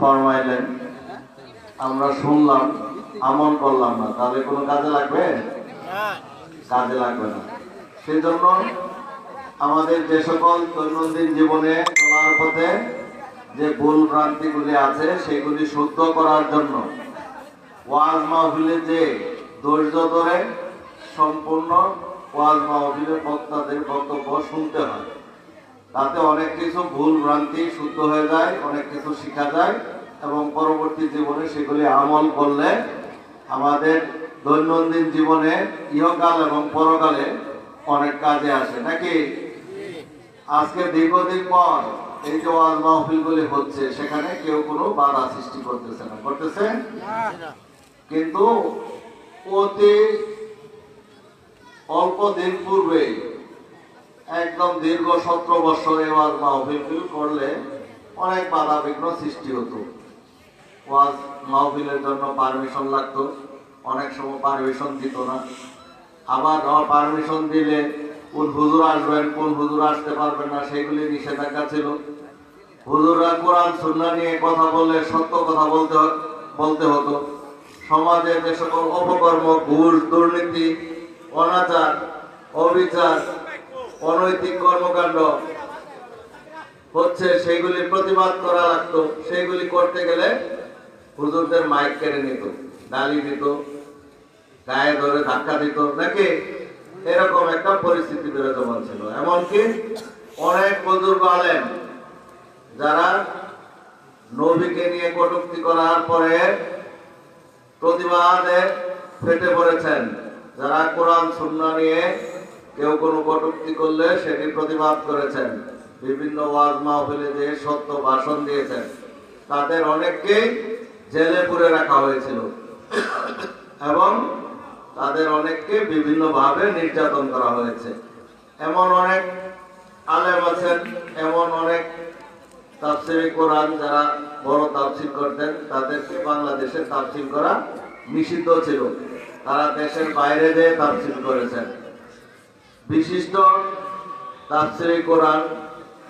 ফরমাইলেন। আমরা শুনলাম, আমল করলাম না। তাহলে কোনো কাজে লাগবে? কাজে লাগবে না। সেই জন্য আমাদের যে সকল দৈনন্দিন জীবনে চলার পথে যে ভুল ভ্রান্তিগুলি আছে, সেগুলি শুদ্ধ করার জন্য ওয়াজ মাহফিলে যে ধৈর্য ধরে সম্পূর্ণ ওয়াজ মাহফিলের বক্তাদের বক্তব্য শুনতে হয়। তাতে অনেক কিছু ভুল ভ্রান্তি শুদ্ধ হয়ে যায়, অনেক কিছু শেখা যায় এবং পরবর্তী জীবনে সেগুলি আমল করলে আমাদের দৈনন্দিন জীবনে ইহকাল এবং পরকালে অনেক কাজে আসে, নাকি? আজকে দীর্ঘদিন পর এই যে ওয়াজ মাহফিলগুলি হচ্ছে, সেখানে কেউ কোনো বাধা সৃষ্টি করতেছে না, করতেছে? কিন্তু অতি অল্প দিন পূর্বে একদম দীর্ঘ সতেরো বছর ওয়াজ মাহফিল করলে অনেক বাধা বিঘ্ন সৃষ্টি হতো। মাহফিলের জন্য পারমিশন লাগতো, অনেক সময় পারমিশন দিত না। আবার পারমিশন দিলে কোন হুজুর আসবেন কোন হুজুর আসতে পারবেন না সেগুলি নিষেধাজ্ঞা ছিল। হুজুররা কোরআন, সুন্না নিয়ে কথা বললে সত্য কথা বলতে বলতে হতো। সমাজে যে সকল অপকর্ম, ঘুষ, দুর্নীতি, অনাচার, অবিচার অনৈতিক কর্মকাণ্ড হচ্ছে সেইগুলি প্রতিবাদ করা লাগতো। সেইগুলি করতে গেলে হুজুরদের মাইক কেড়ে নিত গালি দিত, গায়ে ধরে ধাক্কা দিত। নাকি এরকম একটা পরিস্থিতি বিরাজমান ছিল। এমনকি অনেক বুজুর্গ আলেন যারা নবীকে নিয়ে কটুক্তি করার পরে প্রতিবাদে ফেটে পড়েছেন, যারা কোরআন, সুন্না নিয়ে কেউ কোনো কটূক্তি করলে সেটি প্রতিবাদ করেছেন। বিভিন্ন ওয়াজ মাহফিলে যে সত্য ভাষণ দিয়েছেন, তাদের অনেককেই জেলে পুরে রাখা হয়েছিল। এবং তাদের অনেককে বিভিন্নভাবে নির্যাতন করা হয়েছে। এমন অনেক আলেম আছেন, এমন অনেক তাফসিরি কোরআন যারা বড় তাফসির করতেন, তাদেরকে বাংলাদেশে তাফসির করা নিষিদ্ধ ছিল। তারা দেশের বাইরে যেয়ে তাফসির করেছেন। বিশিষ্ট তাফসিরি কোরআন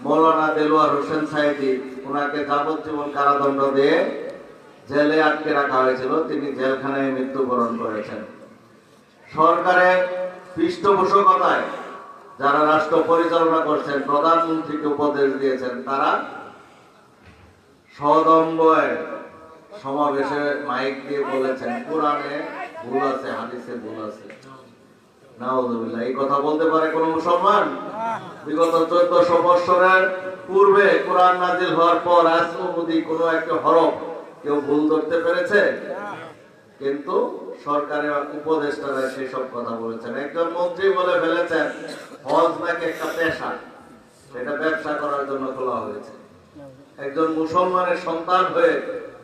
মৌলানা দেলোয়ার হোসেন সাইদি ওনাকে যাবজ্জীবন কারাদণ্ড দিয়ে জেলে আটকে রাখা হয়েছিল। তিনি জেলখানায় মৃত্যুবরণ করেছেন। সরকারের পৃষ্ঠপোষকতায় যারা রাষ্ট্র পরিচালনা করছেন, প্রধানমন্ত্রীকে উপদেশ দিয়েছেন, তারা সদম্বয় সমাবেশে মাইক দিয়ে বলেছেন, কোরআনে ভুল আছে, হাদিসে ভুল আছে। এই কথা বলতে পারে কোন মুসলমান? বিগত চোদ্দশো বৎসরের পূর্বে কোরআন নাজিল হওয়ার পর একটা হরফ কেউ ভুল ধরতে পেরেছে? কিন্তু সরকারের উপদেষ্টারা সেসব কথা বলেছেন। একজন মন্ত্রী বলে ফেলেছেন, হজ নাকি একটা পেশা? সেটা ব্যবসা করার জন্য খোলা হয়েছে। একজন মুসলমানের সন্তান হয়ে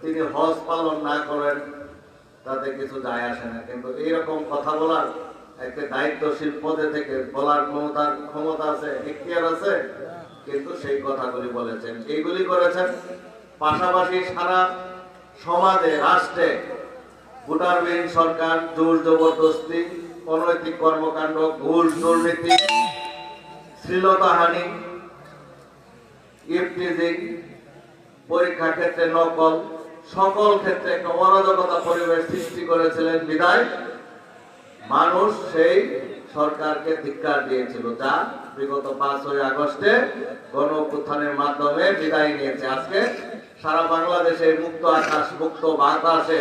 তিনি হজ পালন না করেন, তাতে কিছু যায় আসে না। কিন্তু এইরকম কথা বলার একটা দায়িত্বশীল পদে থেকে বলার ক্ষমতার ক্ষমতা আছে, এখতিয়ার আছে, কিন্তু সেই কথাগুলি বলেছেন। এইগুলি করেছেন পাশাপাশি সারা সমাজে, রাষ্ট্রে ভোটারবিহীন সরকার জোর জবরদস্তি, অনৈতিক কর্মকাণ্ড, ঘুষ, দুর্নীতি, শ্লীলতাহানি, ইফটিজিং পরীক্ষা ক্ষেত্রে নকল, সকল ক্ষেত্রে একটা অরাজকতা পরিবেশ সৃষ্টি করেছিলেন বিদায় মানুষ সেই সরকারকে ধিক্কার দিয়েছিল, যা বিগত পাঁচই আগস্টে গণ উত্থানের মাধ্যমে বিদায় নিয়েছে। আজকে সারা বাংলাদেশে মুক্ত আকাশ, মুক্ত বাতাসে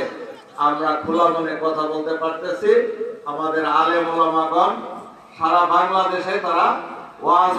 আমরা খোলা মনে কথা বলতে পারতেছি। আমাদের আলে মোলামাগণ সারা বাংলাদেশে তারা ওয়াজ